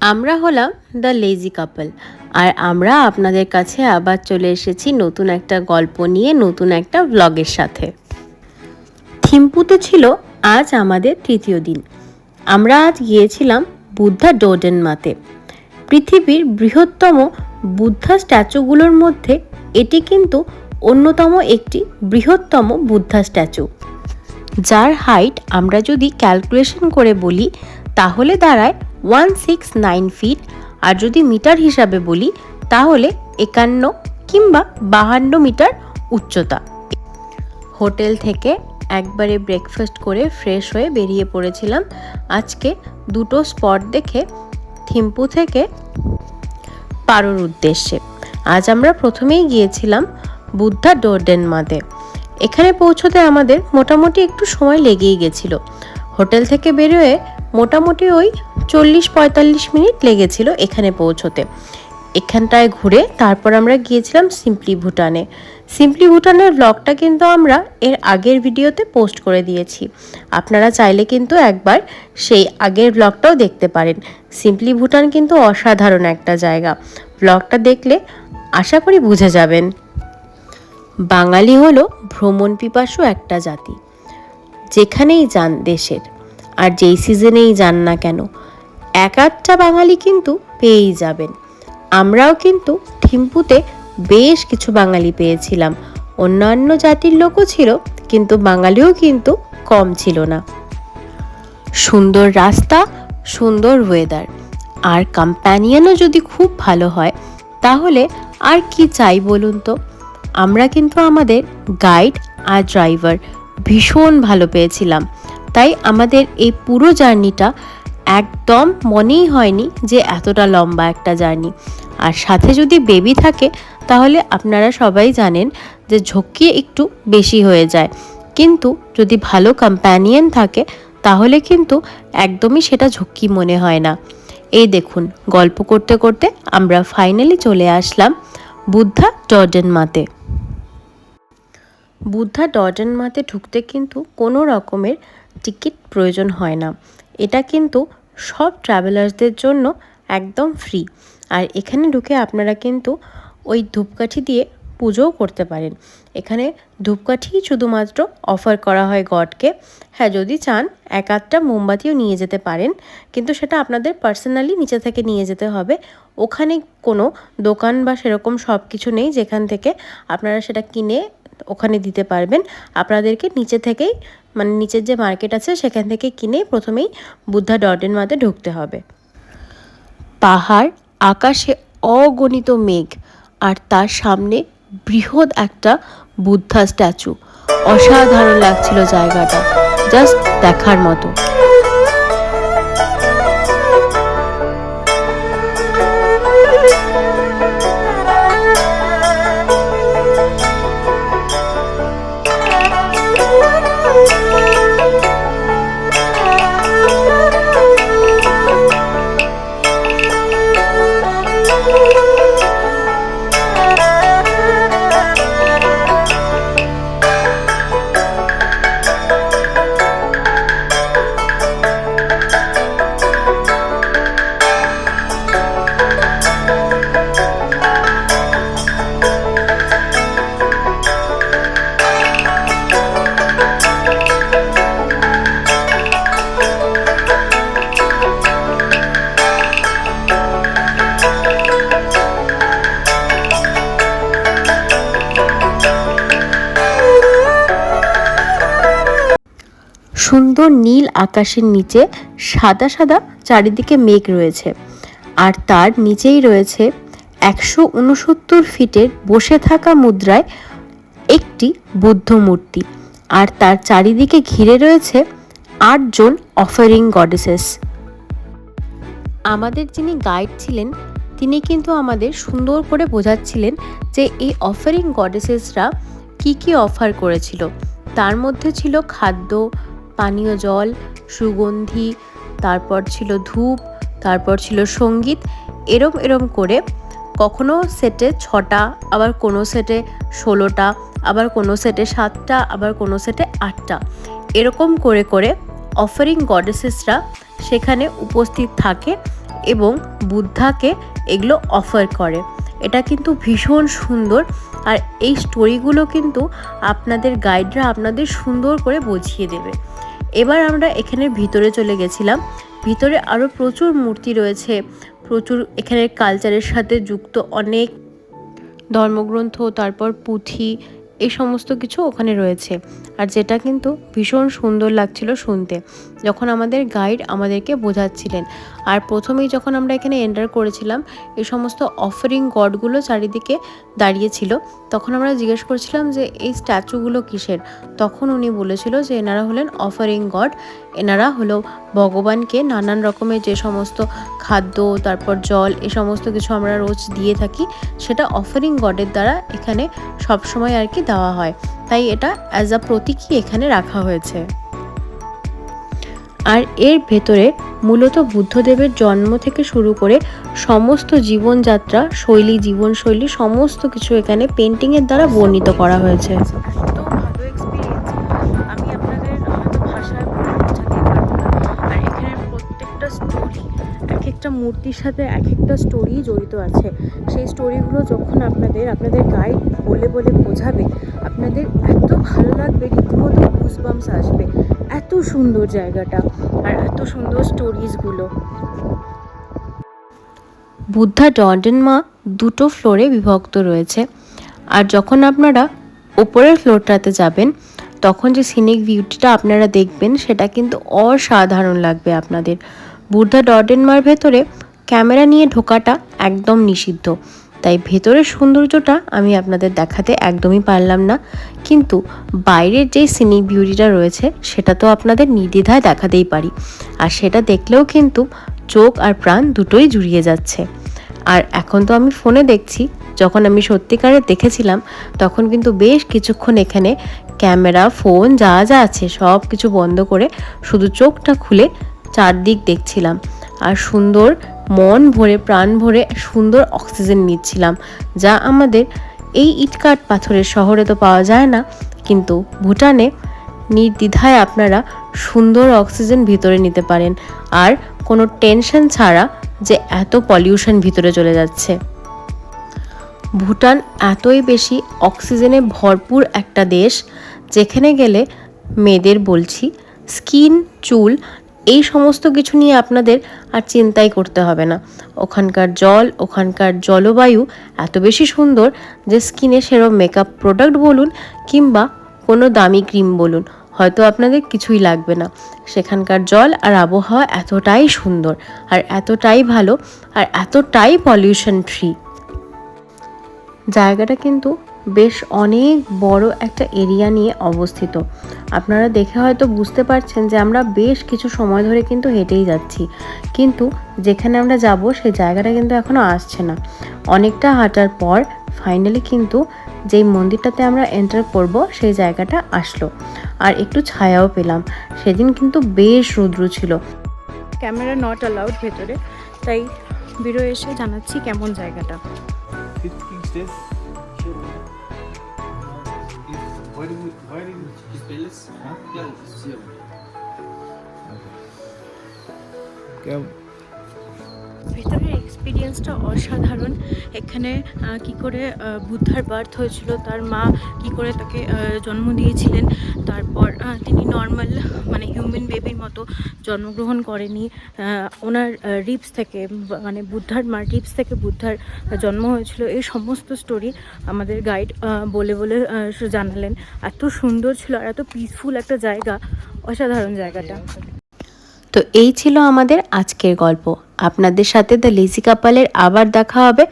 আমরা হলাম the lazy কাপল। আর আমরা আপনাদের কাছে আবার চলে এসেছি নতুন একটা গল্প নিয়ে, নতুন একটা ব্লগের সাথে। থিম্পুতে ছিল আজ আমাদের তৃতীয় দিন। আমরা আজ গিয়েছিলাম বুদ্ধা ডোডেনমাতে। পৃথিবীর বৃহত্তম বুদ্ধা স্ট্যাচুগুলোর মধ্যে এটি কিন্তু অন্যতম একটি বৃহত্তম বুদ্ধা স্ট্যাচু। যার হাইট আমরা যদি ক্যালকুলেশন করে বলি, তাহলে দাঁড়ায় ওয়ান সিক্স নাইন ফিট আর যদি মিটার হিসাবে বলি, তাহলে একান্ন কিংবা বাহান্ন মিটার উচ্চতা। হোটেল থেকে একবারে ব্রেকফাস্ট করে ফ্রেশ হয়ে বেরিয়ে পড়েছিলাম। আজকে দুটো স্পট দেখে থিম্পু থেকে পারোর উদ্দেশ্যে। আজ আমরা প্রথমেই গিয়েছিলাম বুদ্ধা ডোরডেনমাতে এখানে পৌঁছতে আমাদের মোটামুটি একটু সময় লেগেই গেছিল। হোটেল থেকে বেরোয় মোটামুটি ওই চল্লিশ পঁয়তাল্লিশ মিনিট লেগেছিল এখানে পৌঁছতে। এখানটায় ঘুরে তারপর আমরা গিয়েছিলাম সিম্পলি ভুটানে সিম্পলি ভুটানের ব্লগটা কিন্তু আমরা এর আগের ভিডিওতে পোস্ট করে দিয়েছি। আপনারা চাইলে কিন্তু একবার সেই আগের ব্লগটাও দেখতে পারেন। সিম্পলি ভুটান কিন্তু অসাধারণ একটা জায়গা। ব্লগটা দেখলে আশা করি বুঝে যাবেন। বাঙালি হলো ভ্রমণ পিপাসু একটা জাতি। যেখানেই যান দেশের। আর যেই সিজনেই যান না কেন, এক আধটা বাঙালি কিন্তু পেয়েই যাবেন। আমরাও কিন্তু থিম্পুতে বেশ কিছু বাঙালি পেয়েছিলাম। অন্যান্য জাতির লোকও ছিল, কিন্তু বাঙালিও কিন্তু কম ছিল না। সুন্দর রাস্তা, সুন্দর ওয়েদার আর কম্প্যানিয়ানও যদি খুব ভালো হয়, তাহলে আর কি চাই বলুন তো? আমরা কিন্তু আমাদের গাইড আর ড্রাইভার ভীষণ ভালো পেয়েছিলাম। তাই আমাদের এই পুরো জার্নিটা একদম মনেই হয়নি যে এতটা লম্বা একটা জার্নি। আর সাথে যদি বেবি থাকে, তাহলে আপনারা সবাই জানেন যে ঝক্কি একটু বেশি হয়ে যায়। কিন্তু যদি ভালো কম্প্যানিয়ন থাকে, তাহলে কিন্তু একদমই সেটা ঝক্কি মনে হয় না। এই দেখুন, গল্প করতে করতে আমরা ফাইনালি চলে আসলাম বুদ্ধা ডর্ডেনমাতে বুদ্ধা ডজন মাতে ঢুকতে কিন্তু কোনো রকমের টিকিট প্রয়োজন হয় না। এটা কিন্তু সব ট্রাভেলার্সদের জন্য একদম ফ্রি। আর এখানে ঢুকে আপনারা কিন্তু ওই ধূপকাঠি দিয়ে পুজোও করতে পারেন। এখানে ধূপকাঠি শুধুমাত্র অফার করা হয় গডকে। হ্যাঁ যদি চান, এক আধটা মোমবাতিও নিয়ে যেতে পারেন। কিন্তু সেটা আপনাদের পার্সোনালি নিচে থেকে নিয়ে যেতে হবে। ওখানে কোনো দোকান বা সেরকম সব কিছু নেই যেখান থেকে আপনারা সেটা কিনে ওখানে দিতে পারবেন। আপনাদেরকে নিচে থেকেই মানে নিচের যে মার্কেট আছে, সেখান থেকে কিনে প্রথমেই বুদ্ধা ডর্ডেন মাতে ঢুকতে হবে। পাহাড়, আকাশে অগণিত মেঘ আর তার সামনে বৃহৎ একটা বুদ্ধা স্ট্যাচু। অসাধারণ লাগছিল জায়গাটা, জাস্ট দেখার মতো। সুন্দর নীল আকাশের নিচে সাদা সাদা চারিদিকে মেঘ রয়েছে। আর তার নিচেই রয়েছে একশো উনসত্তর ফিটের বসে থাকা মুদ্রায় একটি বুদ্ধ মূর্তি। আর তার চারিদিকে ঘিরে রয়েছে আটজন অফারিং গডেসেস। আমাদের যিনি গাইড ছিলেন, তিনি কিন্তু আমাদের সুন্দর করে বোঝাচ্ছিলেন যে এই অফারিং গডেসেসরা কি কি অফার করেছিল। তার মধ্যে ছিল খাদ্য পানীয় জল, সুগন্ধি, তারপর ছিল ধূপ, তারপর ছিল সংগীত, এরম এরম করে কখনো সেটে ছটা, আবার কোনো সেটে ষোলোটা, আবার কোনো সেটে সাতটা, আবার কোনো সেটে আটটা। এরকম করে করে অফারিং গডেসেসরা সেখানে উপস্থিত থাকে এবং বুদ্ধাকে এগুলো অফার করে। এটা কিন্তু ভীষণ সুন্দর আর এই স্টোরিগুলো কিন্তু আপনাদের গাইডরা আপনাদের সুন্দর করে বুঝিয়ে দেবে। এবার আমরা এখানের ভিতরে চলে গেছিলাম। ভিতরে আরও প্রচুর মূর্তি রয়েছে। প্রচুর এখানের কালচারের সাথে যুক্ত অনেক ধর্মগ্রন্থ, তারপর পুঁথি এই সমস্ত কিছু ওখানে রয়েছে। আর যেটা কিন্তু ভীষণ সুন্দর লাগছিল শুনতে। যখন আমাদের গাইড আমাদেরকে বোঝাচ্ছিলেন। আর প্রথমেই যখন আমরা এখানে এন্টার করেছিলাম, এই সমস্ত অফারিং গডগুলো চারিদিকে দাঁড়িয়েছিল তখন আমরা জিজ্ঞেস করছিলাম যে, এই স্ট্যাচুগুলো কিসের? তখন উনি বলেছিল যে, এনারা হলেন অফারিং গড। এনারা হলো ভগবানকে নানান রকমের যে সমস্ত খাদ্য, তারপর জল এ সমস্ত কিছু আমরা রোজ দিয়ে থাকি, সেটা অফারিং গডের দ্বারা এখানে সবসময় আর কি দেওয়া হয়। তাই এটা অ্যাজ আ প্রতীকই এখানে রাখা হয়েছে। আর এর ভেতরে মূলত বুদ্ধদেবের জন্ম থেকে শুরু করে সমস্ত জীবনযাত্রা, শৈলী, জীবনশৈলী, সমস্ত কিছু এখানে পেন্টিংয়ের দ্বারা বর্ণিত করা হয়েছে। একটা মূর্তির সাথে এক একটা স্টোরি জড়িত আছে। সেই স্টোরিগুলো যখন আপনাদের আপনাদের গাইড বলে বলে বোঝাবে, আপনাদের এত ভালো লাগবে, রীতিমতো গুজবামস আসবে। এত সুন্দর জায়গাটা আর এত সুন্দর স্টোরিজগুলো বুদ্ধা মা দুটো ফ্লোরে বিভক্ত রয়েছে। আর যখন আপনারা ওপরের ফ্লোরটাতে যাবেন, তখন যে সিনিক ভিউটিটা আপনারা দেখবেন, সেটা কিন্তু অসাধারণ লাগবে আপনাদের। বুদ্ধা ডর্ডেনমার ভেতরে ক্যামেরা নিয়ে ঢোকাটা একদম নিষিদ্ধ। তাই ভেতরের সৌন্দর্যটা আমি আপনাদের দেখাতে একদমই পারলাম না। কিন্তু বাইরের যে সিনিক বিউটিটা রয়েছে, সেটা তো আপনাদের নির্দ্বিধায় দেখাতেই পারি। আর সেটা দেখলেও কিন্তু চোখ আর প্রাণ দুটোই জুড়িয়ে যাচ্ছে। আর এখন তো আমি ফোনে দেখছি, যখন আমি সত্যিকারে দেখেছিলাম, তখন কিন্তু বেশ কিছুক্ষণ এখানে ক্যামেরা, ফোন, যা যা আছে সব কিছু বন্ধ করে শুধু চোখটা খুলে চারদিক দেখছিলাম। আর সুন্দর মন ভরে, প্রাণ ভরে সুন্দর অক্সিজেন নিচ্ছিলাম, যা আমাদের এই ইটকাট পাথরের শহরে তো পাওয়া যায় না। কিন্তু ভুটানে নির্দ্বিধায় আপনারা সুন্দর অক্সিজেন ভিতরে নিতে পারেন, আর কোনো টেনশন ছাড়া যে এত পলিউশন ভিতরে চলে যাচ্ছে। ভুটান এতই বেশি অক্সিজেনে ভরপুর একটা দেশ, যেখানে গেলে মেয়েদের বলছি, স্কিন, চুল এই সমস্ত কিছু নিয়ে আপনাদের আর চিন্তাই করতে হবে না। ওখানকার জল, ওখানকার জলবায়ু এত বেশি সুন্দর যে স্কিনে সেরম মেকআপ প্রোডাক্ট বলুন কিংবা কোনো দামি ক্রিম বলুন, হয়তো আপনাদের কিছুই লাগবে না। সেখানকার জল আর আবহাওয়া এতটাই সুন্দর আর এতটাই ভালো আর এতটাই পলিউশন ফ্রি জায়গাটা কিন্তু বেশ অনেক বড় একটা এরিয়া নিয়ে অবস্থিত। আপনারা দেখে হয়তো বুঝতে পারছেন যে আমরা বেশ কিছু সময় ধরে কিন্তু হেঁটেই যাচ্ছি। কিন্তু যেখানে আমরা যাব সেই জায়গাটা কিন্তু এখনও আসছে না। অনেকটা হাঁটার পর ফাইনালি কিন্তু যেই মন্দিরটাতে আমরা এন্টার করব সেই জায়গাটা আসলো। আর একটু ছায়াও পেলাম। সেদিন কিন্তু বেশ রুদ্র ছিল। ক্যামেরা নট অ্যালাউড ভেতরে। তাই বেরো এসে জানাচ্ছি কেমন জায়গাটা। Why did we, why did we... Espelhos? Hã? Gelo. Gelo. Gelo. এক্সপিরিয়েন্সটা অসাধারণ। এখানে কি করে বুদ্ধার বার্থ হয়েছিল, তার মা কি করে তাকে জন্ম দিয়েছিলেন। তারপর তিনি নর্মাল মানে হিউম্যান বেবির মতো জন্মগ্রহণ করেনি। ওনার রিপস থেকে মানে বুদ্ধার মার রিপস থেকে বুদ্ধার জন্ম হয়েছিল। এই সমস্ত স্টোরি আমাদের গাইড বলে বলে জানালেন। এত সুন্দর ছিল আর এত পিসফুল একটা জায়গা, অসাধারণ জায়গাটা। তো এই ছিল আমাদের আজকের গল্প। আপনাদের সাথে দ্য লেজি কাপালের আবার দেখা হবে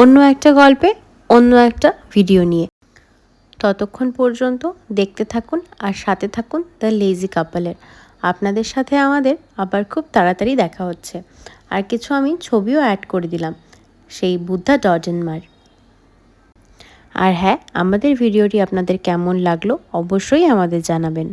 অন্য একটা গল্পে, অন্য একটা ভিডিও নিয়ে। ততক্ষণ পর্যন্ত দেখতে থাকুন আর সাথে থাকুন দ্য লেজি কাপালের আপনাদের সাথে আমাদের আবার খুব তাড়াতাড়ি দেখা হচ্ছে। আর কিছু আমি ছবিও অ্যাড করে দিলাম, সেই বুদ্ধা ডজনমার আর হ্যাঁ আমাদের ভিডিওটি আপনাদের কেমন লাগল অবশ্যই আমাদের জানাবেন।